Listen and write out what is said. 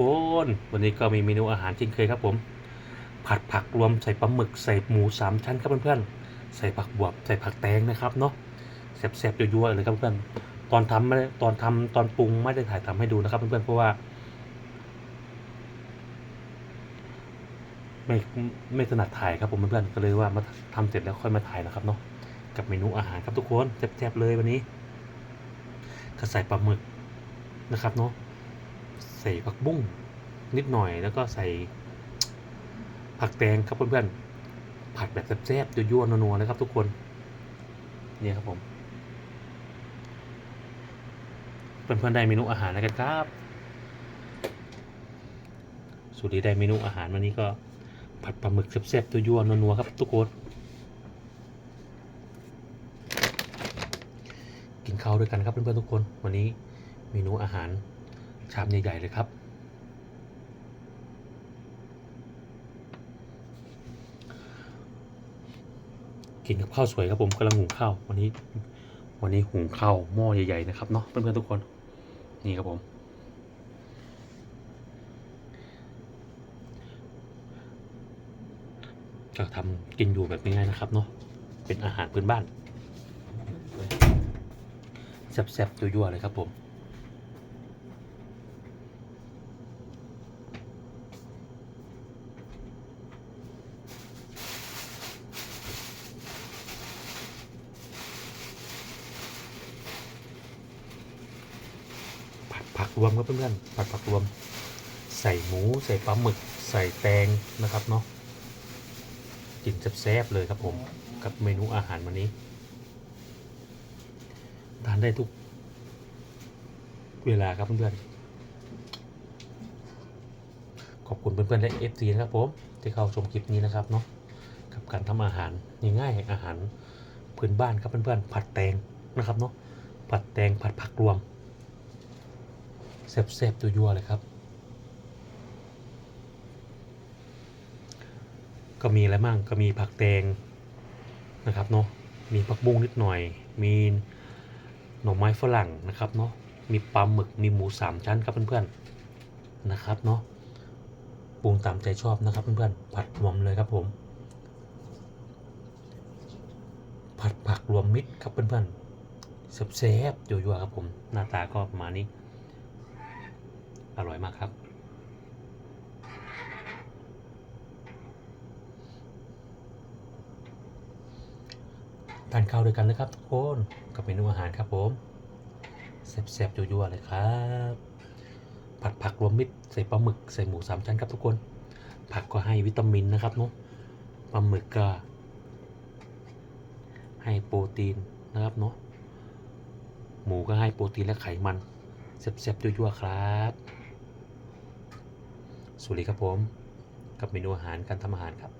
คนวันนี้ก็มีเมนูอาหารเช่นเคยครับผม ผัดผักรวมใส่ปลาหมึกใส่หมูสามชั้นครับเพื่อนๆใส่ผักบวบใส่ผักแตงนะครับเนาะแซ่บๆยั่วๆเลยครับเพื่อนตอนทำไม่ได้ตอนทำตอนปรุงไม่ได้ถ่ายทำให้ดูนะครับเพื่อนๆเพราะว่า ไม่ไม่ถนัดถ่ายครับผมเพื่อนๆก็เลยว่ามาทำเสร็จแล้วค่อยมาถ่ายนะครับเนาะกับเมนูอาหารครับทุกคนแซ่บๆเลยวันนี้ก็ใส่ปลาหมึกนะครับเนาะ ใส่ผักบุ้งนิดหน่อยแล้วก็ใส่ ผักแตงครับเพื่อนๆผัดแบบแซ่บๆยั่วๆนัวๆเลยครับ ทุกคนนี่ครับผม เพื่อนๆได้เมนูอาหารแล้วกันครับสุดที่ได้เมนูอาหารวันนี้ก็ผัดปลาหมึกแซ่บๆยั่วๆนัวๆครับ ทุกคนกินข้าวด้วยกันครับเพื่อนๆทุกคน วันนี้เมนูอาหาร ชามใหญ่ ๆ เลยครับ กินกับข้าวสวยครับผมกำลังหุงข้าววันนี้ วันนี้หุงข้าวหม้อใหญ่ ๆ นะครับเนาะเพื่อนๆทุกคนนี่ครับผมก็ทำกินอยู่แบบง่ายๆนะครับเนาะเป็นอาหารพื้นบ้านแซ่บๆยั่วๆเลยครับผม ผัดผั กรวมครับเพื่อนๆผัดผักรวม ใส่หมูใส่ปลาหมึก ใส่แตงนะครับเนาะกินแซ่บๆเลยครับผมกับเมนูอาหารวันนี้ทานได้ทุก เวลาครับเพื่อนๆขอบคุณเพื่อนๆและเอฟซีนะครับผมที่เข้าชมคลิปนี้นะครับเนาะกับการทำอาหารง่ายๆอาหารพื้นบ้านครับเพื่อนๆผัดแตงนะครับเนาะผัดแตงผัดผักรวม แซ่บๆตัวยัวเลยครับ ก็มีอะไรบ้างก็มีผักแตงนะครับเนาะมีผักบุ้งนิดหน่อย มีหน่อไม้ฝรั่งนะครับเนาะมีปลาหมึกมีหมูสามชั้นครับเพื่อนๆนะครับเนาะปรุงตามใจชอบนะครับเพื่อนๆผัดรวมเลยครับผม ผัดผักรวมมิตรครับเพื่อนๆแซ่บๆยั่วๆครับผม หน้าตาก็ประมาณนี้ อร่อยมากครับทานข้าวด้วยกันนะครับทุกคนกับเมนูอาหารครับผมแซ่บๆยั่วๆเลยครับ ผัดผักรวมมิตรใส่ปลาหมึกใส่หมูสามชั้นครับทุกคน ผักก็ให้วิตามินนะครับเนาะปลาหมึกก็ให้โปรตีนนะครับเนาะหมูก็ให้โปรตีนและไขมันแซ่บๆยั่วๆครับ สุริครับผม กับเมนูอาหารการทำอาหารครับ